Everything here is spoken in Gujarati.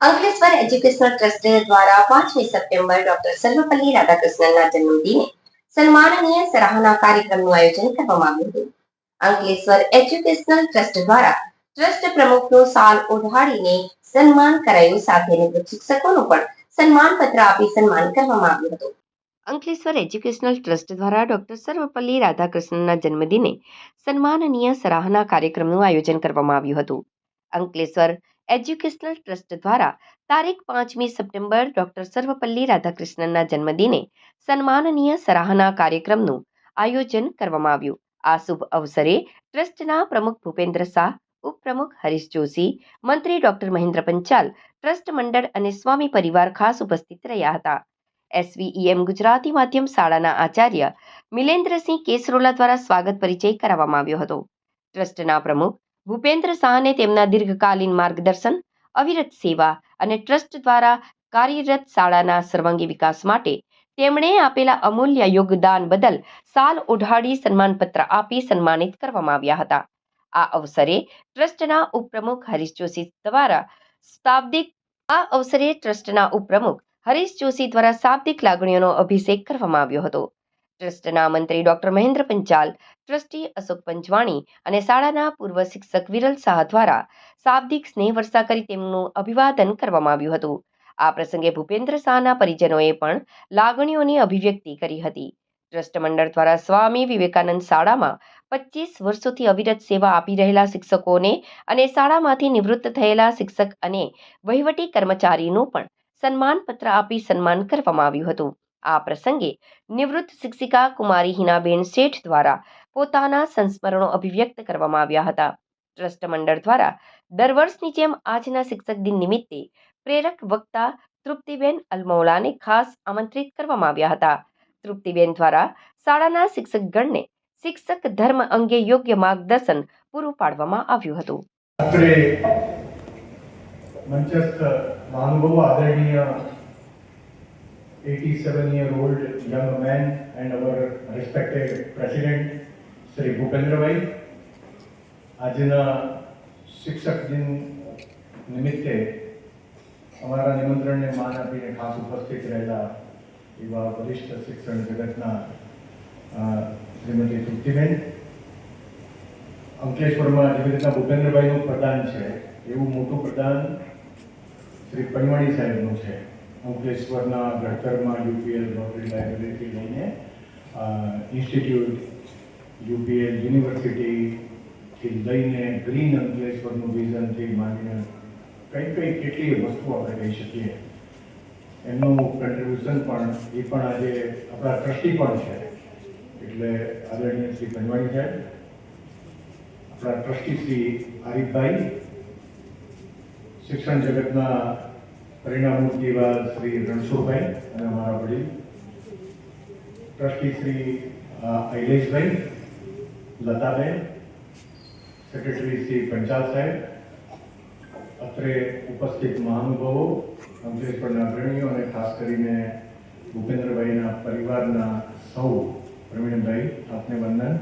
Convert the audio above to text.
અંકલેશ્વર એજ્યુકેશનલ ટ્રસ્ટ દ્વારા પાંચમી સપ્ટેમ્બર ડોક્ટર સર્વપલ્લી રાધાકૃષ્ણનના જન્મદિને સન્માનનીય સરાહના કાર્યક્રમનું આયોજન કરવામાં આવ્યું હતું. અંકલેશ્વર એજ્યુકેશનલ ટ્રસ્ટ દ્વારા ટ્રસ્ટ પ્રમુખનો સાલ ઓઢાડીને સન્માન કરાયું. સાથે નિવૃત્ત શિક્ષકોનું પણ સન્માન પત્ર આપી સન્માન કરવામાં આવ્યું હતું. અંકલેશ્વર એજ્યુકેશનલ ટ્રસ્ટ દ્વારા ડોક્ટર સર્વપલ્લી રાધાકૃષ્ણનના જન્મદિને સન્માનનીય સરાહના કાર્યક્રમનું આયોજન કરવામાં આવ્યું હતું. અંકલેશ્વર એજ્યુકેશનલ ટ્રસ્ટ દ્વારા તારીખ પાંચમી સપ્ટેમ્બર ડોક્ટર સર્વપલ્લી રાધાકૃષ્ણનના જન્મદિને સન્માનનીય સરાહના કાર્યક્રમનું આયોજન કરવામાં આવ્યું. આ શુભ અવસરે ટ્રસ્ટના પ્રમુખ ભૂપેન્દ્ર શાહ, ઉપપ્રમુખ હરીશ જોશી, મંત્રી ડોક્ટર મહેન્દ્ર પંચાલ, ટ્રસ્ટ મંડળ અને સ્વામી પરિવાર ખાસ ઉપસ્થિત રહ્યા હતા. એસવીઈએમ ગુજરાતી માધ્યમ શાળાના આચાર્ય મિલેન્દ્રસિંહ કેસરોલા દ્વારા સ્વાગત પરિચય કરાવવામાં આવ્યો હતો. ટ્રસ્ટના પ્રમુખ ભૂપેન્દ્ર શાહને તેમના દીર્ઘકાલીન માર્ગદર્શન, અવિરત સેવા અને ટ્રસ્ટ દ્વારા કાર્યરત શાળાના સર્વાંગી વિકાસ માટે તેમણે આપેલા અમૂલ્ય યોગદાન બદલ સાલ ઓઢાડી સન્માનપત્ર આપી સન્માનિત કરવામાં આવ્યા હતા. આ અવસરે ટ્રસ્ટના ઉપપ્રમુખ હરીશ જોશી દ્વારા શાબ્દિક, આ અવસરે ટ્રસ્ટના ઉપપ્રમુખ હરીશ જોશી દ્વારા શાબ્દિક લાગણીઓનો અભિષેક કરવામાં આવ્યો હતો. ટ્રસ્ટના મંત્રી ડોક્ટર મહેન્દ્ર પંચાલ, ટ્રસ્ટી અશોક પંચવાણી અને શાળાના પૂર્વ શિક્ષક વિરલ શાહ દ્વારા શાબ્દિક સ્નેહ વર્ષા કરી તેમનું અભિવાદન કરવામાં આવ્યું હતું. આ પ્રસંગે ભૂપેન્દ્ર શાહના પરિજનોએ પણ લાગણીઓની અભિવ્યક્તિ કરી હતી. ટ્રસ્ટ મંડળ દ્વારા સ્વામી વિવેકાનંદ શાળામાં પચીસ વર્ષોથી અવિરત સેવા આપી રહેલા શિક્ષકોને અને શાળામાંથી નિવૃત્ત થયેલા શિક્ષક અને વહીવટી કર્મચારીનું પણ સન્માનપત્ર આપી સન્માન કરવામાં આવ્યું હતું. આ પ્રસંગે નિવૃત્ત શિક્ષિકા કુમારી હિનાબેન શેઠ દ્વારા પોતાના સંસ્મરણો અભિવ્યક્ત કરવામાં આવ્યા હતા. ટ્રસ્ટ મંડળ દ્વારા દર વર્ષની જેમ આજના શિક્ષક દિન નિમિત્તે પ્રેરક વક્તા તૃપ્તિબેન અલમૌલાને ખાસ આમંત્રિત કરવામાં આવ્યા હતા. તૃપ્તિબેન દ્વારા શાળાના શિક્ષકગણને શિક્ષક ધર્મ અંગે યોગ્ય માર્ગદર્શન પૂરું પાડવામાં આવ્યું હતું. મંચસ્થ મહાનુભાવો આદરણીય 87 year old young man and our respected president Shri Bhupendrabhai આજના શિક્ષક દિન નિમિત્તે અમારા નિમંત્રણને માન આપીને ખાસ ઉપસ્થિત રહેલા એવા વરિષ્ઠ શિક્ષણ જગતના શ્રીમતી તૃપ્તિબેન. અંકલેશ્વરમાં જેવી રીતના ભૂપેન્દ્રભાઈનું પ્રદાન છે, એવું મોટું પ્રદાન શ્રી પંજવાણી સાહેબનું છે. અંકલેશ્વરના ઘડતરમાં યુપીએલ રોટરી લાઇબ્રેરીથી લઈને ઇન્સ્ટિટ્યૂટ યુપીએલ યુનિવર્સિટીથી લઈને ગ્રીન અંકલેશ્વરનું વિઝનથી માંડીને કઈ કઈ કેટલી વસ્તુ આપણે કહી શકીએ. એમનું કન્ટ્રીબ્યુશન પણ, એ પણ આજે આપણા ટ્રસ્ટી પણ છે. એટલે આદરણીય શ્રી પનવાણી સાહેબ, આપણા ટ્રસ્ટી શ્રી આરિફભાઈ શિક્ષણ જગતના પરિણામૂર્તિ એવા શ્રી રણછોડભાઈ અને અમારા વડીલ, ટ્રસ્ટી શ્રી અહિલેશભાઈ, લતાબેન, સેક્રેટરી શ્રી પંચાલ સાહેબ, અત્રે ઉપસ્થિત મહાનુભાવો અંકલેશ્વરના અગ્રણીઓ અને ખાસ કરીને ભૂપેન્દ્રભાઈના પરિવારના સૌ, પ્રવીણભાઈ, આપને વંદન.